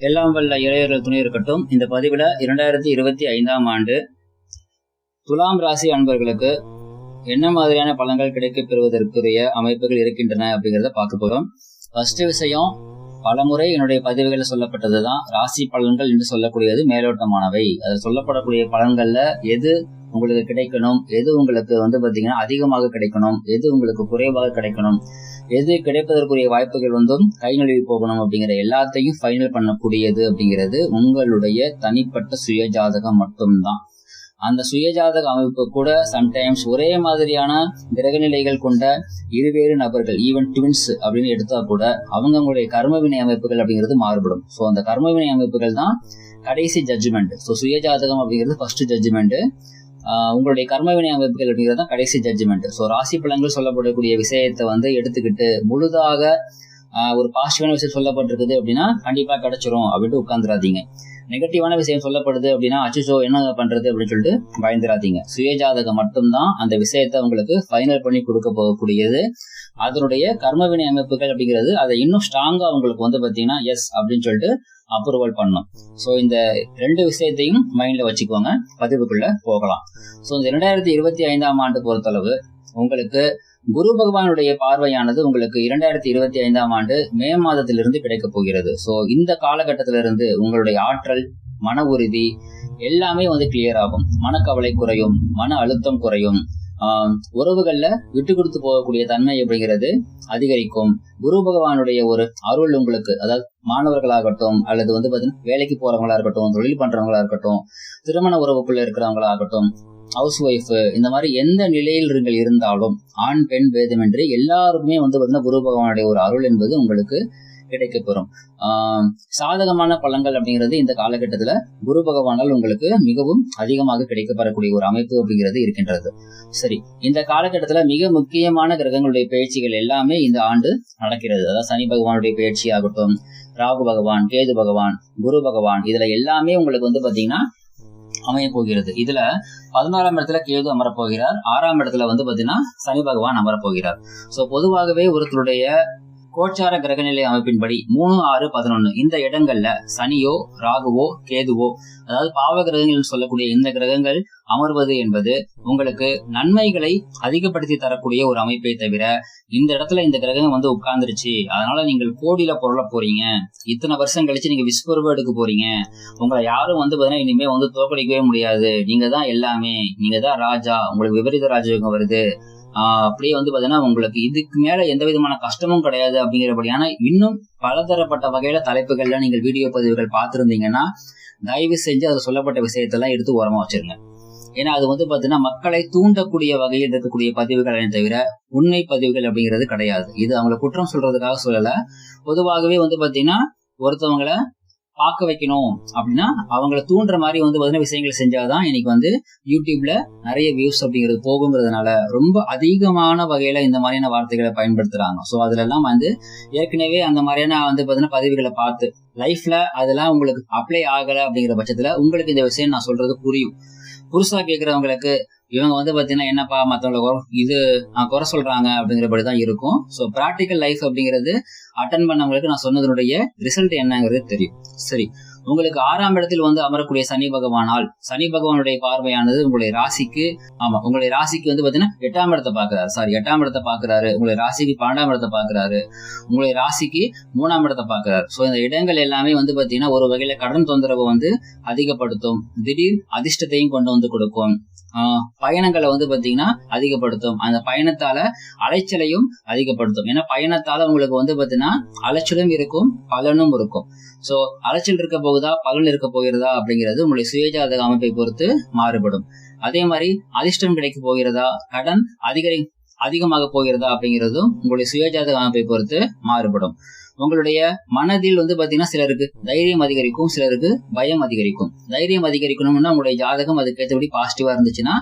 எல்லாம் வல்ல இளையர்கள் துணை இருக்கட்டும். இந்த பதிவுல இரண்டாயிரத்தி இருபத்தி ஐந்தாம் ஆண்டு துலாம் ராசி அன்பர்களுக்கு என்ன மாதிரியான பலன்கள் கிடைக்கப் பெறுவதற்குரிய அமைப்புகள் இருக்கின்றன அப்படிங்கிறத பார்க்க போறோம். ஃபர்ஸ்ட் விஷயம் பலமுறை என்னுடைய பதிவுகளில் சொல்லப்பட்டதுதான் ராசி பலன்கள் என்று சொல்லக்கூடியது மேலோட்டமானவை. அது சொல்லப்படக்கூடிய பலன்கள்ல எது உங்களுக்கு கிடைக்கணும் எது உங்களுக்கு வந்து பாத்தீங்கன்னா அதிகமாக கிடைக்கணும் எது உங்களுக்கு குறைவாக கிடைக்கணும் எது கிடைப்பதற்குரிய வாய்ப்புகள் வந்தும் கை நழுவி போகணும் அப்படிங்கிற எல்லாத்தையும் ஃபைனல் பண்ணக்கூடியது அப்படிங்கிறது உங்களுடைய தனிப்பட்ட சுய ஜாதகம் மட்டும்தான். அந்த சுயஜாதக அமைப்பு கூட சம்டைம்ஸ் ஒரே மாதிரியான கிரகநிலைகள் கொண்ட இருவேறு நபர்கள் ஈவன் ட்வின்ஸ் அப்படின்னு எடுத்தா கூட அவங்களுடைய கர்மவினை அமைப்புகள் அப்படிங்கிறது மாறுபடும். ஸோ அந்த கர்மவினை அமைப்புகள் தான் கடைசி ஜட்ஜ்மெண்ட் ஸோ சுயஜாதகம் அப்படிங்கிறது ஃபர்ஸ்ட் ஜட்ஜ்மெண்ட் உங்களுடைய கர்மவினை அமைப்புகள் அப்படிங்கிறது தான் கடைசி ஜட்ஜ்மெண்ட் ஸோ ராசி பலன்கள் சொல்லப்படக்கூடிய விஷயத்தை வந்து எடுத்துக்கிட்டு முழுதாக ஒரு பாசிட்டிவான விஷயம் சொல்லப்பட்டிருக்குது அப்படின்னா கண்டிப்பா கிடைச்சிரும் அப்படின்ட்டு உட்காந்துராதீங்க நெகட்டிவான விஷயம் சொல்லப்படுது அப்படின்னா அச்சுச்சோ என்ன பண்றது அப்படின்னு சொல்லிட்டு பயந்துராதீங்க. சுயஜாதகம் மட்டும்தான் அந்த விஷயத்த உங்களுக்கு ஃபைனல் பண்ணி கொடுக்க போகக்கூடியது. அதனுடைய கர்மவினை அமைப்புகள் அப்படிங்கிறது அதை இன்னும் ஸ்ட்ராங்கா உங்களுக்கு வந்து பாத்தீங்கன்னா எஸ் அப்படின்னு சொல்லிட்டு அப்ரூவல் பண்ணும். ஸோ இந்த ரெண்டு விஷயத்தையும் மைண்ட்ல வச்சுக்கோங்க. பதிவுக்குள்ள போகலாம். ஸோ இந்த ரெண்டாயிரத்தி இருபத்தி ஐந்தாம் ஆண்டு பொறுத்தளவு உங்களுக்கு குரு பகவானுடைய பார்வையானது உங்களுக்கு இரண்டாயிரத்தி இருபத்தி ஐந்தாம் ஆண்டு மே மாதத்திலிருந்து கிடைக்கப் போகிறது. ஸோ இந்த காலகட்டத்திலிருந்து உங்களுடைய ஆற்றல் மன உறுதி எல்லாமே வந்து கிளியர் ஆகும். மனக்கவலை குறையும் மன அழுத்தம் குறையும். உறவுகள்ல விட்டு கொடுத்து போகக்கூடிய தன்மை அப்படிங்கிறது அதிகரிக்கும். குரு பகவானுடைய ஒரு அருள் உங்களுக்கு அதாவது மாணவர்களாகட்டும் அல்லது வந்து பாத்தீங்கன்னா வேலைக்கு போறவங்களா இருக்கட்டும் தொழில் பண்றவங்களா இருக்கட்டும் திருமண உறவுக்குள்ள இருக்கிறவங்களா ஆகட்டும் ஹவுஸ் ஒய்ஃப் இந்த மாதிரி எந்த நிலையில் நீங்கள் இருந்தாலும் ஆண் பெண் பேதமின்றி எல்லாருக்குமே வந்து பார்த்தீங்கன்னா குரு பகவானுடைய ஒரு அருள் என்பது உங்களுக்கு கிடைக்கப்பெறும் சாதகமான பலன்கள் அப்படிங்கிறது இந்த காலகட்டத்துல குரு பகவானால் உங்களுக்கு மிகவும் அதிகமாக கிடைக்கப்படக்கூடிய ஒரு அமைப்பு அப்படிங்கிறது இருக்கின்றது. சரி இந்த காலகட்டத்துல மிக முக்கியமான கிரகங்களுடைய பயிற்சிகள் எல்லாமே இந்த ஆண்டு நடக்கிறது. அதாவது சனி பகவானுடைய பயிற்சி ஆகட்டும் ராகு பகவான் கேது பகவான் குரு பகவான் இதுல எல்லாமே உங்களுக்கு வந்து பாத்தீங்கன்னா அமைய போகிறது. இதுல பதினாறாம் இடத்துல கேது அமரப் போகிறார். ஆறாம் இடத்துல வந்து பாத்தீங்கன்னா சனி பகவான் அமரப் போகிறார். சோ பொதுவாகவே ஒருத்தருடைய கோச்சார கிரகநிலை அமைப்பின்படி மூணு ஆறு பதினொன்னு. இந்த இடங்கள்ல சனியோ ராகுவோ கேதுவோ அதாவது பாவ கிரகங்கள் சொல்லக்கூடிய இந்த கிரகங்கள் அமர்வது என்பது உங்களுக்கு நன்மைகளை அதிகப்படுத்தி தரக்கூடிய ஒரு அமைப்பை தவிர இந்த இடத்துல இந்த கிரகம் வந்து உட்கார்ந்துருச்சு. அதனால நீங்கள் கோடியில பொருள போறீங்க. இத்தனை வருஷம் கழிச்சு நீங்க விஸ்வரூபம் எடுக்க போறீங்க. உங்களை யாரும் வந்து பாத்தீங்கன்னா இனிமே வந்து தோக்கடிக்கவே முடியாது. நீங்க தான் எல்லாமே. நீங்க தான் ராஜா. உங்களுக்கு விபரீத ராஜயோகம் வருது. அப்படியே வந்து பாத்தீங்கன்னா உங்களுக்கு இதுக்கு மேல எந்த விதமான கஷ்டமும் கிடையாது அப்படிங்கிறபடியான இன்னும் பலதரப்பட்ட வகையில தலைப்புகள்ல நீங்கள் வீடியோ பதிவுகள் பார்த்திருந்தீங்கன்னா தயவு செஞ்சு அதில் சொல்லப்பட்ட விஷயத்தெல்லாம் எடுத்து ஓரமா வச்சிருங்க. ஏன்னா அது வந்து பாத்தீங்கன்னா மக்களை தூண்டக்கூடிய வகையில் இருக்கக்கூடிய பதிவுகளை தவிர உண்மை பதிவுகள் அப்படிங்கிறது கிடையாது. இது அவங்களை குற்றம் சொல்றதுக்காக சொல்லல. பொதுவாகவே வந்து பாத்தீங்கன்னா ஒருத்தவங்களை பார்க்க வைக்கணும் அப்படின்னா அவங்கள தூண்டுற மாதிரி வந்து பார்த்தீங்கன்னா விஷயங்கள் செஞ்சாதான் இன்னைக்கு வந்து யூடியூப்ல நிறைய வியூஸ் அப்படிங்கிறது போகுங்கிறதுனால ரொம்ப அதிகமான வகையில இந்த மாதிரியான வார்த்தைகளை பயன்படுத்துறாங்க. ஸோ அதுல எல்லாம் வந்து ஏற்கனவே அந்த மாதிரியான வந்து பார்த்தீங்கன்னா பதிவுகளை பார்த்து லைஃப்ல அதெல்லாம் உங்களுக்கு அப்ளை ஆகலை அப்படிங்கிற பட்சத்துல உங்களுக்கு இந்த விஷயம் நான் சொல்றது புரியும். புதுசா கேட்கறவங்களுக்கு இவங்க வந்து பாத்தீங்கன்னா என்னப்பா மற்றவங்கள இது குறை சொல்றாங்க அப்படிங்கிறபடி தான் இருக்கும். ஸோ ப்ராக்டிக்கல் லைஃப் அப்படிங்கிறது அட்டன் பண்ணவங்களுக்கு நான் சொன்னதனுடைய ரிசல்ட் என்னங்கிறது தெரியும். சரி. உங்களுக்கு ஆறாம் இடத்தில் வந்து அமரக்கூடிய சனி பகவானால் சனி பகவானுடைய பார்வையானது உங்களுடைய ராசிக்கு ஆமா உங்களுடைய ராசிக்கு வந்து பாத்தீங்கன்னா எட்டாம் இடத்தை பாக்குறாரு சாரி எட்டாம் இடத்தை பாக்குறாரு உங்களுடைய ராசிக்கு பன்னெண்டாம் இடத்தை பாக்குறாரு உங்களுடைய ராசிக்கு மூணாம் இடத்தை பாக்குறாரு ஸோ இந்த இடங்கள் எல்லாமே வந்து பாத்தீங்கன்னா ஒரு வகையில கடன் தொந்தரவு வந்து அதிகப்படுத்தும். திடீர் அதிர்ஷ்டத்தையும் கொண்டு வந்து கொடுக்கும். பயணங்களை வந்து பாத்தீங்கன்னா அதிகப்படுத்தும். அந்த பயணத்தால அலைச்சலையும் அதிகப்படுத்தும். ஏன்னா பயணத்தால உங்களுக்கு வந்து பாத்தீங்கன்னா அலைச்சலும் இருக்கும் பலனும் இருக்கும். சோ அலைச்சல் இருக்க போகுதா பலன் இருக்க போகிறதா அப்படிங்கிறது உங்களுடைய சுயஜாதக அமைப்பை பொறுத்து மாறுபடும். அதே மாதிரி அதிர்ஷ்டம் கிடைக்க போகிறதா கடன் அதிகரி அதிகமாக போகிறதா அப்படிங்கிறதும் உங்களுடைய சுயஜாதக அமைப்பை பொறுத்து மாறுபடும். உங்களுடைய மனதில் வந்து பாத்தீங்கன்னா சிலருக்கு தைரியம் அதிகரிக்கும் சிலருக்கு பயம் அதிகரிக்கும். தைரியம் அதிகரிக்கணும்னா உங்களுடைய ஜாதகம் அதுக்கு ஏற்றபடி பாசிட்டிவா இருந்துச்சுன்னா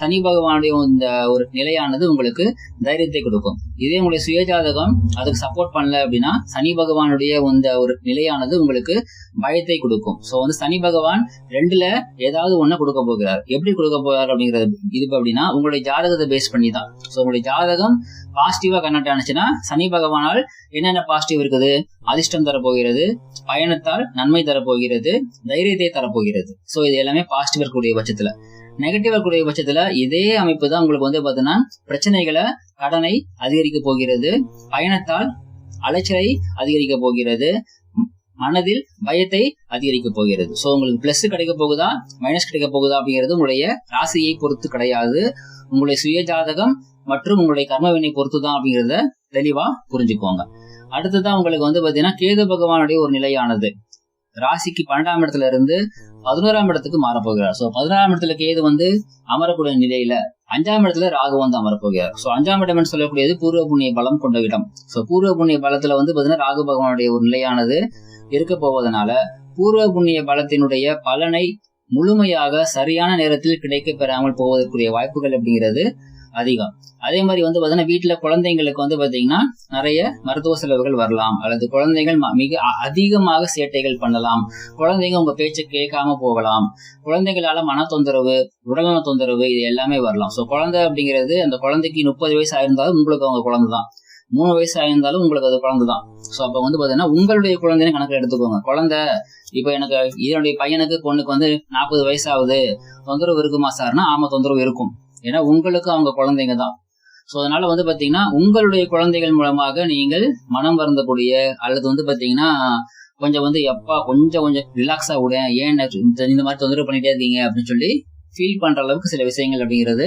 சனி பகவானுடைய இந்த ஒரு நிலையானது உங்களுக்கு தைரியத்தை கொடுக்கும். இதே உங்களுடைய சுயஜாதகம் அதுக்கு சப்போர்ட் பண்ணல அப்படின்னா சனி பகவானுடைய இந்த ஒரு நிலையானது உங்களுக்கு பயத்தை கொடுக்கும். சோ வந்து சனி பகவான் ரெண்டுல ஏதாவது ஒண்ணு கொடுக்க போகிறார். எப்படி கொடுக்க போகிறார் அப்படிங்கிறது இது அப்படின்னா உங்களுடைய ஜாதகத்தை பேஸ் பண்ணி தான் சோ உங்களுடைய ஜாதகம் பாசிட்டிவா கன்வெர்ட் ஆனிச்சுன்னா சனி பகவானால் என்னென்ன பாசிட்டிவ் இருக்குது? தரப்போகிறது அதிர்ஷ்டம் தரப்போகிறது பயணத்தால் நன்மை தரப்போகிறது தைரியத்தை தரப்போகிறது. ஸோ இது எல்லாமே பாசிட்டிவ் இருக்கக்கூடிய பட்சத்துல. நெகட்டிவ் இருக்கக்கூடிய பட்சத்துல இதே அமைப்பு தான் உங்களுக்கு வந்து பாத்தீங்கன்னா பிரச்சனைகளை கடனை அதிகரிக்க போகிறது பயணத்தால் அலைச்சலை அதிகரிக்க போகிறது மனதில் பயத்தை அதிகரிக்க போகிறது. சோ உங்களுக்கு பிளஸ் கிடைக்க போகுதா மைனஸ் கிடைக்க போகுதா அப்படிங்கிறது உங்களுடைய ராசியை பொறுத்து கிடையாது. உங்களுடைய சுய ஜாதகம் மற்றும் உங்களுடைய கர்மவினை பொறுத்து தான் அப்படிங்கிறத தெளிவா புரிஞ்சுக்கோங்க. அடுத்ததான் உங்களுக்கு வந்து பாத்தீங்கன்னா கேது பகவானுடைய ஒரு நிலையானது. ராசிக்கு பன்னெண்டாம் இடத்துல இருந்து பதினோராம் இடத்துக்கு மாறப்போகிறார். சோ பதினோராம் இடத்துல கேது வந்து அமரக்கூடிய நிலையில அஞ்சாம் இடத்துல ராகு வந்து அமரப்போகிறார். சோ அஞ்சாம் இடம் என்று சொல்லக்கூடியது பூர்வ புண்ணிய பலம் கொண்ட இடம். சோ பூர்வ புண்ணிய பலத்துல வந்து பாத்தீங்கன்னா ராகு பகவானுடைய ஒரு நிலையானது இருக்க போவதனால பூர்வ புண்ணிய பலத்தினுடைய பலனை முழுமையாக சரியான நேரத்தில் கிடைக்க பெறாமல் போவதற்குரிய வாய்ப்புகள் அப்படிங்கிறது அதிகம். அதே மாதிரி வந்து பாத்தீங்கன்னா வீட்டுல குழந்தைங்களுக்கு வந்து பாத்தீங்கன்னா நிறைய மருத்துவ செலவுகள் வரலாம். அல்லது குழந்தைகள் மிக அதிகமாக சேட்டைகள் பண்ணலாம். குழந்தைங்க உங்க பேச்சை கேட்காம போகலாம். குழந்தைகளால மன தொந்தரவு உடல்நல தொந்தரவு இது எல்லாமே வரலாம். சோ குழந்தை அப்படிங்கிறது அந்த குழந்தைக்கு முப்பது வயசு ஆயிருந்தாலும் உங்களுக்கு அவங்க குழந்தை தான். மூணு வயசு ஆயிருந்தாலும் உங்களுக்கு அது குழந்தை தான். சோ அப்ப வந்து பாத்தீங்கன்னா உங்களுடைய குழந்தைன்னு கணக்கில் எடுத்துக்கோங்க. குழந்தை இப்போ எனக்கு இதனுடைய பையனுக்கு பொண்ணுக்கு வந்து நாற்பது வயசு ஆகுது. தொந்தரவு இருக்குமா சார்னா ஆமா தொந்தரவு இருக்கும். ஏன்னா உங்களுக்கு அவங்க குழந்தைங்க தான். சோ அதனால வந்து பாத்தீங்கன்னா உங்களுடைய குழந்தைகள் மூலமாக நீங்கள் மனம் வருந்தக்கூடிய அல்லது வந்து பாத்தீங்கன்னா கொஞ்சம் வந்து எப்பா கொஞ்சம் கொஞ்சம் ரிலாக்ஸா விட. ஏன் இந்த- மாதிரி தொந்தரவு பண்ணிட்டே இருக்கீங்க? அப்படின்னு சொல்லி ஃபீல் பண்ற அளவுக்கு சில விஷயங்கள் அப்படிங்கிறது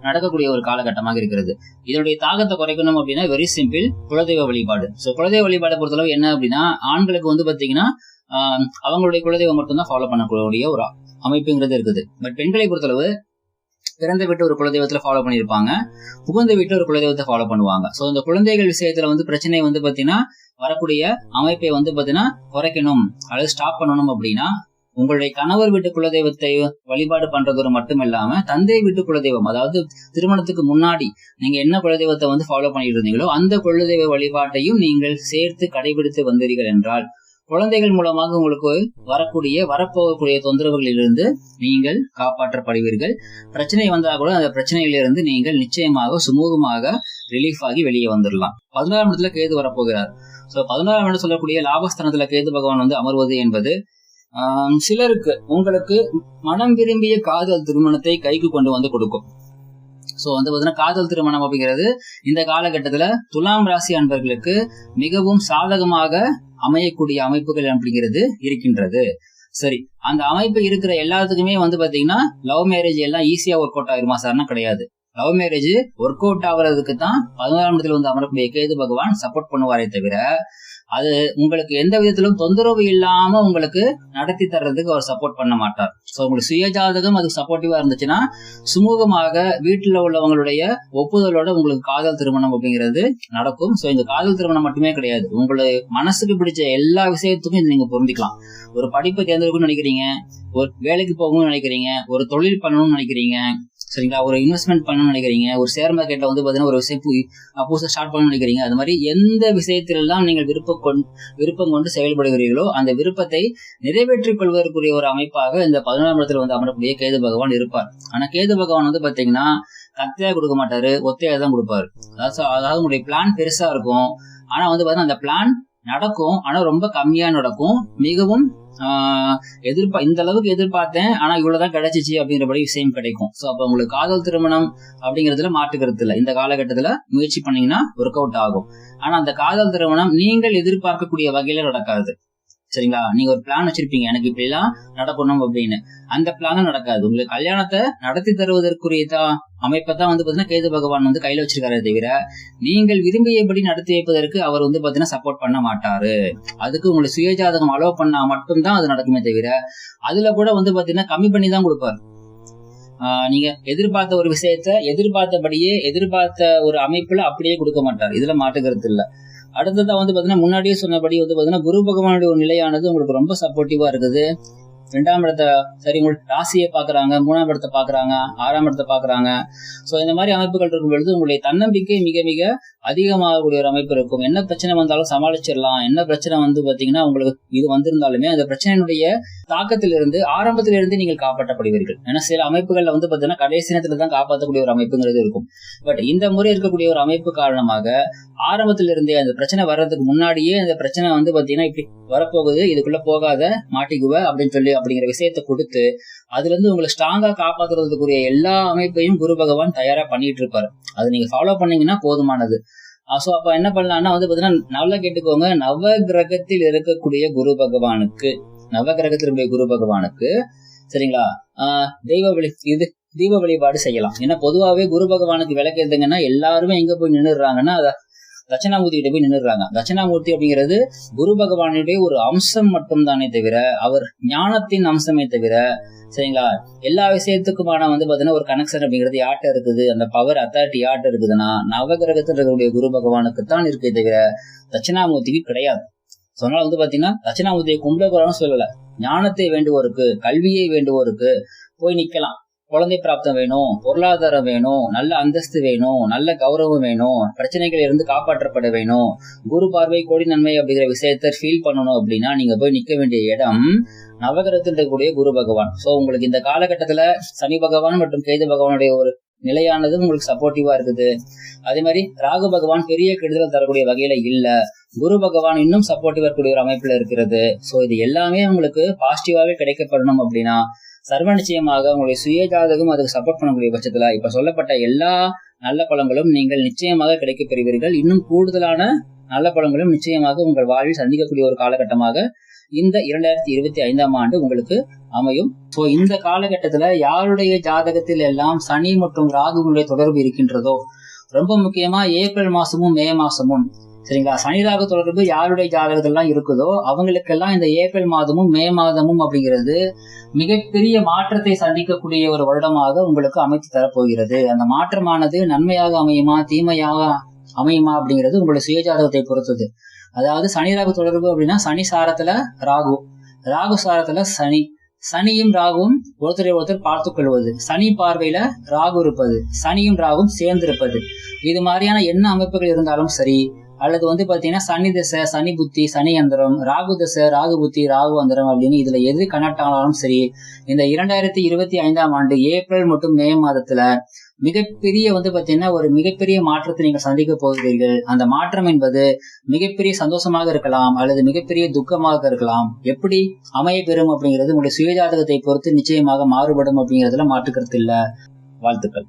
நடக்கக்கூடிய ஒரு காலகட்டமாக இருக்கிறது. இதனுடைய தாக்கத்தை குறைக்கணும் அப்படின்னா வெரி சிம்பிள் குலதெய்வ வழிபாடு. ஸோ குலதெய்வ வழிபாடை பொறுத்தளவு என்ன அப்படின்னா ஆண்களுக்கு வந்து பாத்தீங்கன்னா ஆஹ், அவங்களுடைய குலதெய்வம் மட்டும்தான் ஃபாலோ பண்ணக்கூடிய ஒரு அமைப்புங்கிறது இருக்குது. பட் பெண்களை பொறுத்தளவு பிறந்த வீட்டு ஒரு குலதெய்வத்தில் ஃபாலோ பண்ணியிருப்பாங்க. புகுந்த வீட்டு ஒரு குலதெய்வத்தை ஃபாலோ பண்ணுவாங்க. ஸோ இந்த குழந்தைகள் விஷயத்துல வந்து பிரச்சனை வந்து பாத்தீங்கன்னா வரக்கூடிய அமைப்பை வந்து பாத்தீங்கன்னா குறைக்கணும். அல்லது ஸ்டாப் பண்ணணும் அப்படின்னா உங்களுடைய கணவர் வீட்டு குலதெய்வத்தை வழிபாடு பண்றதோடு மட்டும் இல்லாம தந்தை வீட்டு குலதெய்வம் அதாவது திருமணத்துக்கு முன்னாடி நீங்க என்ன குலதெய்வத்தை வந்து ஃபாலோ பண்ணிட்டு இருந்தீங்களோ அந்த குலதெய்வ வழிபாட்டையும் நீங்கள் சேர்த்து கடைபிடித்து வந்தீர்கள் என்றால் குழந்தைகள் மூலமாக உங்களுக்கு வரக்கூடிய வரப்போகக்கூடிய தொந்தரவுகளிலிருந்து நீங்கள் காப்பாற்றப்படுவீர்கள். பிரச்சனை வந்தா கூட அந்த பிரச்சனையிலிருந்து நீங்கள் நிச்சயமாக சுமூகமாக ரிலீஃப் ஆகி வெளியே வந்துடலாம் பதினாறாம் இடத்துல கேது வரப்போகிறார். சோ பதினாறாம் இடம் சொல்லக்கூடிய லாபஸ்தானத்துல கேது பகவான் வந்து அமர்வது என்பது சிலருக்கு உங்களுக்கு மனம் விரும்பிய காதல் திருமணத்தை கைக்கு கொண்டு வந்து கொடுக்கும். சோ வந்து பாத்தீங்கன்னா காதல் திருமணம் அப்படிங்கிறது இந்த காலகட்டத்துல துலாம் ராசி அன்பர்களுக்கு மிகவும் சாதகமாக அமையக்கூடிய அமைப்புகள் அப்படிங்கிறது இருக்கின்றது. சரி அந்த அமைப்பு இருக்கிற எல்லாத்துக்குமே வந்து பாத்தீங்கன்னா லவ் மேரேஜ் எல்லாம் ஈஸியா ஒர்க் அவுட் ஆயிருமா? சார்னா கிடையாது. லவ் மேரேஜ் ஒர்க் அவுட் ஆகுறதுக்கு தான் பதினோராம் இடத்துல வந்து அமரக்கூடிய கேது பகவான் சப்போர்ட் பண்ணுவாரே தவிர அது உங்களுக்கு எந்த விதத்திலும் தொந்தரவு இல்லாம உங்களுக்கு நடத்தி தர்றதுக்கு அவர் சப்போர்ட் பண்ண மாட்டார். சோ உங்களுக்கு சுயஜாதகம் அது அதுக்கு சப்போர்ட்டிவா இருந்துச்சுன்னா சுமூகமாக வீட்டுல உள்ளவங்களுடைய ஒப்புதலோட உங்களுக்கு காதல் திருமணம் அப்படிங்கிறது நடக்கும். சோ இந்த காதல் திருமணம் மட்டுமே கிடையாது. உங்களை மனசுக்கு பிடிச்ச எல்லா விஷயத்துக்கும் இது நீங்க பொருந்திக்கலாம். ஒரு படிப்பை தேர்ந்தெடுக்கணும்னு நினைக்கிறீங்க ஒரு வேலைக்கு போகணும்னு நினைக்கிறீங்க ஒரு தொழில் பண்ணணும்னு நினைக்கிறீங்க சரிங்களா? ஒரு இன்வெஸ்ட்மெண்ட் பண்ணணும்னு நினைக்கிறீங்க ஒரு ஷேர் மார்க்கெட்ல வந்து பாத்தீங்கன்னா ஒரு விஷயம் புதுசாக ஸ்டார்ட் பண்ணணும்னு நினைக்கிறீங்க அது மாதிரி எந்த விஷயத்திலெல்லாம் நீங்கள் விருப்பம் கொண்டு விருப்பம் கொண்டு செயல்படுகிறீர்களோ அந்த விருப்பத்தை நிறைவேற்றிக் கொள்வதற்குரிய ஒரு அமைப்பாக இந்த பதினோராம் இடத்துல வந்து அமரக்கூடிய கேது பகவான் இருப்பார். ஆனா கேது பகவான் வந்து பாத்தீங்கன்னா கத்தையா கொடுக்க மாட்டாரு ஒத்தையா தான் கொடுப்பாரு. அதாவது அதாவது உங்களுடைய பிளான் பெருசா இருக்கும். ஆனா வந்து பாத்தீங்கன்னா அந்த பிளான் நடக்கும் ஆனா ரொம்ப கம்மியா நடக்கும். மிகவும் ஆஹ் எதிர்பா இந்த அளவுக்கு எதிர்பார்த்தேன் ஆனா இவ்வளவுதான் கிடைச்சிச்சு அப்படிங்கிறபடி விஷயம் கிடைக்கும். சோ அப்ப உங்களுக்கு காதல் திருமணம் அப்படிங்கறதுல மாற்றுக்கிறது இல்ல. இந்த காலகட்டத்துல முயற்சி பண்ணீங்கன்னா ஒர்க் அவுட் ஆகும். ஆனா அந்த காதல் திருமணம் நீங்கள் எதிர்பார்க்கக்கூடிய வகையில நடக்காது. சரிங்களா? நீங்க ஒரு பிளான் வச்சிருப்பீங்க. எனக்கு இப்படி எல்லாம் நடக்கணும் அப்படின்னு. அந்த பிளான் நடக்காது. உங்களுக்கு கல்யாணத்தை நடத்தி தருவதற்குரியதான் அமைப்பை தான் வந்து பாத்தீங்கன்னா கேது பகவான் வந்து கையில வச்சிருக்காரே தவிர நீங்கள் விரும்பியபடி நடத்தி வைப்பதற்கு அவர் வந்து பாத்தீங்கன்னா சப்போர்ட் பண்ண மாட்டாரு. அதுக்கு உங்களுக்கு சுயஜாதகம் அலோவ் பண்ணா மட்டும்தான் அது நடக்குமே தவிர அதுல கூட வந்து பாத்தீங்கன்னா கம்மி பண்ணி தான் கொடுப்பாரு. ஆஹ் நீங்க எதிர்பார்த்த ஒரு விஷயத்த எதிர்பார்த்தபடியே எதிர்பார்த்த ஒரு அமைப்புல அப்படியே கொடுக்க மாட்டார். இதுல மாட்டுக்கிறது இல்ல. அடுத்ததான் வந்து பாத்தீங்கன்னா முன்னாடியே சொன்னபடி வந்து பாத்தீங்கன்னா குரு பகவானுடைய ஒரு நிலையானது உங்களுக்கு ரொம்ப சப்போர்ட்டிவா இருக்குது. ரெண்டாம் இடத்தை சரி உங்களுக்கு ராசியை பாக்குறாங்க மூணாம் இடத்தை பாக்குறாங்க ஆறாம் இடத்தை பாக்குறாங்க சோ இந்த மாதிரி அமைப்புகள் இருக்கும் பொழுது உங்களுடைய தன்னம்பிக்கை மிக மிக அதிகமாகக்கூடிய ஒரு அமைப்பு இருக்கும். என்ன பிரச்சனை வந்தாலும் சமாளிச்சிடலாம். என்ன பிரச்சனை வந்து பாத்தீங்கன்னா உங்களுக்கு இது வந்திருந்தாலுமே அந்த பிரச்சனையினுடைய தாக்கத்திலிருந்து ஆரம்பத்திலிருந்து நீங்கள் காப்பாற்றப்படுவீர்கள். ஏன்னா சில அமைப்புகள்ல வந்து பாத்தீங்கன்னா கடைசி நேரத்துல தான் காப்பாற்றக்கூடிய ஒரு அமைப்புங்கிறது இருக்கும். பட் இந்த முறை இருக்கக்கூடிய ஒரு அமைப்பு காரணமாக ஆரம்பத்திலிருந்தே அந்த பிரச்சனை வர்றதுக்கு முன்னாடியே அந்த பிரச்சனை வந்து பாத்தீங்கன்னா இப்படி வரப்போகுது இதுக்குள்ள போகாத மாட்டிக்குவ அப்படின்னு சொல்லி அப்படிங்கிற விஷயத்த கொடுத்து அதுல இருந்து உங்களை ஸ்ட்ராங்கா காப்பாத்துறதுக்குரிய எல்லா அமைப்பையும் குரு பகவான் தயாரா பண்ணிட்டு இருப்பாரு. அது நீங்க ஃபாலோ பண்ணீங்கன்னா போதுமானது. சோ அப்ப என்ன பண்ணலாம்னா வந்து பாத்தீங்கன்னா நல்லா கேட்டுக்கோங்க. நவ கிரகத்தில் இருக்கக்கூடிய குரு பகவானுக்கு நவ கிரகத்தில் குரு பகவானுக்கு சரிங்களா? ஆஹ் தெய்வ வழி இது தீப வழிபாடு செய்யலாம். ஏன்னா பொதுவாகவே குரு பகவானுக்கு விளக்கு எதுங்கன்னா எல்லாருமே எங்க போய் நின்றுடுறாங்கன்னா தட்சணாமூர்த்திகிட்ட போய் நின்றுடுறாங்க தட்சிணாமூர்த்தி அப்படிங்கிறது குரு பகவானுடைய ஒரு அம்சம் மட்டும்தானே தவிர அவர் ஞானத்தின் அம்சமே தவிர சரிங்களா? எல்லா விஷயத்துக்குமான வந்து பாத்தீங்கன்னா ஒரு கனெக்ஷன் அப்படிங்கிறது யார்ட்ட இருக்குது? அந்த பவர் அத்தாரிட்டி யார்ட்ட இருக்குதுன்னா நவகிரகத்தில் இருக்கக்கூடிய குரு பகவானுக்கு தான் இருக்கே தவிர தட்சிணாமூர்த்திக்கு கிடையாது. So, அதனால வந்து பாத்தீங்கன்னா தட்சிணாமூர்த்தியை கும்பிட போறான்னு சொல்லல. ஞானத்தை வேண்டுவோருக்கு கல்வியை வேண்டுவோருக்கு போய் நிக்கலாம். குழந்தை பிராப்தம் வேணும் பொருளாதாரம் வேணும் நல்ல அந்தஸ்து வேணும் நல்ல கௌரவம் வேணும் பிரச்சனைகள் இருந்து காப்பாற்றப்பட வேணும் குரு பார்வை கோடி நன்மை அப்படிங்கிற விஷயத்த ஃபீல் பண்ணணும் அப்படின்னா நீங்க போய் நிக்க வேண்டிய இடம் நவகிரகத்தில் இருக்கக்கூடிய குரு பகவான். சோ உங்களுக்கு இந்த காலகட்டத்துல சனி பகவான் மற்றும் கேது பகவானுடைய ஒரு நிலையானது உங்களுக்கு சப்போர்ட்டிவா இருக்குது. அதே மாதிரி ராகு பகவான் பெரிய கெடுதல் தரக்கூடிய வகையில இல்ல. குரு பகவான் இன்னும் சப்போர்ட்டிவா இருக்கக்கூடிய ஒரு அமைப்புல இருக்கிறது. சோ இது எல்லாமே உங்களுக்கு பாசிட்டிவாவே கிடைக்கப்படணும் அப்படின்னா சர்வ நிச்சயமாக உங்களுடைய சுய ஜாதகம் அதுக்கு சப்போர்ட் பண்ணக்கூடிய பட்சத்துல இப்ப சொல்லப்பட்ட எல்லா நல்ல பழங்களும் நீங்கள் நிச்சயமாக கிடைக்கப் பெறுவீர்கள். இன்னும் கூடுதலான நல்ல பழங்களும் நிச்சயமாக உங்கள் வாழ்வில் சந்திக்கக்கூடிய ஒரு காலகட்டமாக இந்த இரண்டாயிரத்தி இருபத்தி ஐந்தாம் ஆண்டு உங்களுக்கு அமையும். சோ இந்த காலகட்டத்துல யாருடைய ஜாதகத்தில் எல்லாம் சனி மற்றும் ராகுனுடைய தொடர்பு இருக்கின்றதோ ரொம்ப முக்கியமா ஏப்ரல் மாசமும் மே மாசமும் சரிங்களா? சனி ராகு தொடர்பு யாருடைய ஜாதகத்திலாம் இருக்குதோ அவங்களுக்கெல்லாம் இந்த ஏப்ரல் மாதமும் மே மாதமும் அப்படிங்கிறது மிகப்பெரிய மாற்றத்தை சந்திக்கக்கூடிய ஒரு வருடமாக உங்களுக்கு அமைத்து தரப்போகிறது. அந்த மாற்றமானது நன்மையாக அமையுமா தீமையாக அமையுமா அப்படிங்கிறது உங்களுடைய சுயஜாதகத்தை பொறுத்தது. அதாவது சனி ராகு தொடர்பு அப்படின்னா சனி சாரத்துல ராகு ராகு சாரத்துல சனி. சனியும் ராகுவும் ஒருத்தரை ஒருத்தர் பார்த்து கொள்வது. சனி பார்வையில ராகு இருப்பது சனியும் ராகும் சேர்ந்திருப்பது. இது மாதிரியான என்ன அமைப்புகள் இருந்தாலும் சரி அல்லது வந்து பாத்தீங்கன்னா சனி திசை சனி புத்தி சனி அந்தரம் ராகு தசை ராகு புத்தி ராகு அந்தரம் அப்படின்னு இதுல எது கனெக்ட் ஆனாலும் சரி இந்த இரண்டாயிரத்தி இருபத்தி ஐந்தாம் ஆண்டு ஏப்ரல் மற்றும் மே மாதத்துல மிகப்பெரிய வந்து பாத்தீங்கன்னா ஒரு மிகப்பெரிய மாற்றத்தை நீங்கள் சந்திக்க போகிறீர்கள். அந்த மாற்றம் என்பது மிகப்பெரிய சந்தோஷமாக இருக்கலாம் அல்லது மிகப்பெரிய துக்கமாக இருக்கலாம். எப்படி? அமைய பெறும் அப்படிங்கிறது உங்களுடைய சுயஜாதகத்தை பொறுத்து நிச்சயமாக மாறுபடும் அப்படிங்கிறதுல மாற்றுக்கிறது இல்ல. வாழ்த்துக்கள்.